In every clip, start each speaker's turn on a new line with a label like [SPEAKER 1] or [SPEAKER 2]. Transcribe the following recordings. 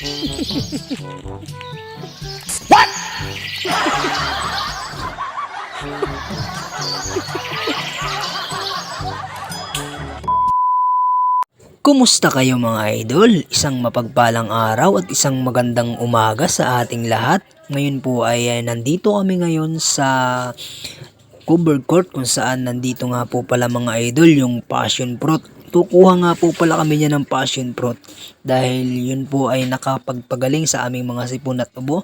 [SPEAKER 1] What? Kumusta kayo mga idol? Isang mapagpalang araw at isang magandang umaga sa ating lahat. Ngayon po ay eh, nandito kami ngayon sa Vancouver Court kung saan nandito nga po pala mga idol yung passion fruit Tukuha nga po pala kami niya ng passion fruit dahil yun po ay nakapagpagaling sa aming mga sipon at ubo.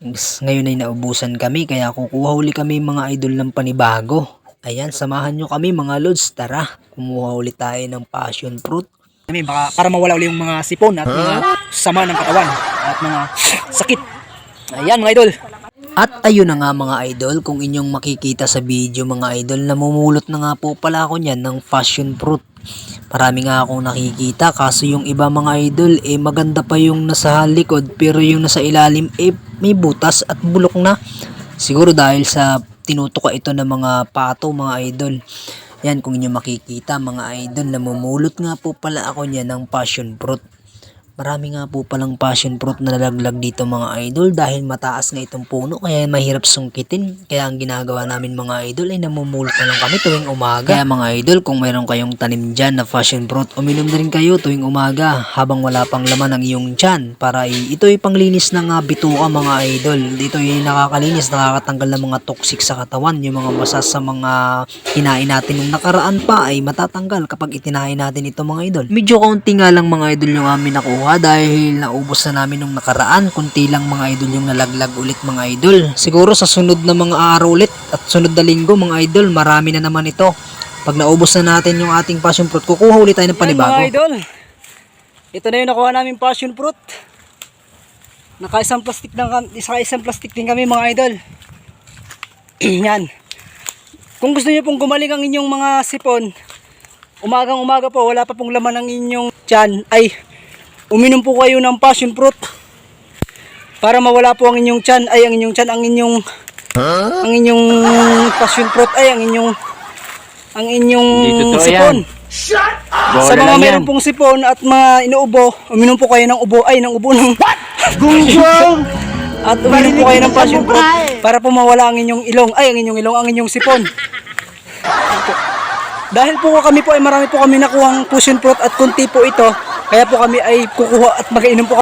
[SPEAKER 1] Ngayon ay naubusan kami kaya kukuha uli kami mga idol ng panibago. Ayan, samahan nyo kami mga lods. Tara, kumuha ulit tayo ng passion fruit.
[SPEAKER 2] Kami, baka para mawala uli yung mga sipon at mga sama ng katawan at mga sakit. Ayan mga idol.
[SPEAKER 1] At ayun na nga mga idol, kung inyong makikita sa video mga idol, namumulot na nga po pala ako niyan ng passion fruit. Marami nga akong nakikita, kaso yung iba mga idol, eh maganda pa yung nasa likod, pero yung nasa ilalim, eh may butas at bulok na. Siguro dahil sa tinutuka ito ng mga pato mga idol. Yan, kung inyo makikita mga idol, namumulot nga po pala ako niya ng passion fruit. Marami nga po palang passion fruit na nalaglag dito mga idol dahil mataas nga itong puno kaya mahirap sungkitin. Kaya ang ginagawa namin mga idol ay namumulot na lang kami tuwing umaga. Kaya mga idol kung mayroon kayong tanim dyan na passion fruit, uminom na rin kayo tuwing umaga habang wala pang laman ang iyong tiyan para i- ito ay panglinis ng bituka mga idol. Dito ay nakakalinis, nakakatanggal ng mga toxic sa katawan, yung mga basa sa mga kinain natin nung nakaraan pa ay matatanggal kapag itinahin natin ito mga idol. Medyo kaunti nga lang mga idol yung amin nakuha dahil naubos na namin nung nakaraan. Kunti lang mga idol yung nalaglag ulit mga idol. Siguro sa sunod na mga araw ulit at sunod na linggo mga idol, marami na naman ito. Pag naubos na natin yung ating passion fruit, kukuha ulit tayo ng
[SPEAKER 2] Ayan,
[SPEAKER 1] panibago.
[SPEAKER 2] mga idol. Ito na yung nakuha namin passion fruit. Naka isang plastic ng isa isang plastic din kami mga idol. Yan. Kung gusto niyo pong gumaling ang inyong mga sipon, umagang umaga po, wala pa pong laman ang inyong tiyan, ay uminom po kayo ng passion fruit. Para mawala po ang inyong tiyan, ay ang inyong tiyan, ang inyong ang inyong passion fruit, ay ang inyong ang inyong sipon. Sa mga meron pong sipon at mga inuubo, uminom po kayo ng ubo, ay ng ubo ng gunggong. at uminom po kayo ng passion fruit para po mawala ang inyong ilong, ay ang inyong ilong, ang inyong sipon. Dahil po kami po ay marami po kami nakuhang passion fruit at kunti po ito, kaya po kami ay kukuha at mag-inom po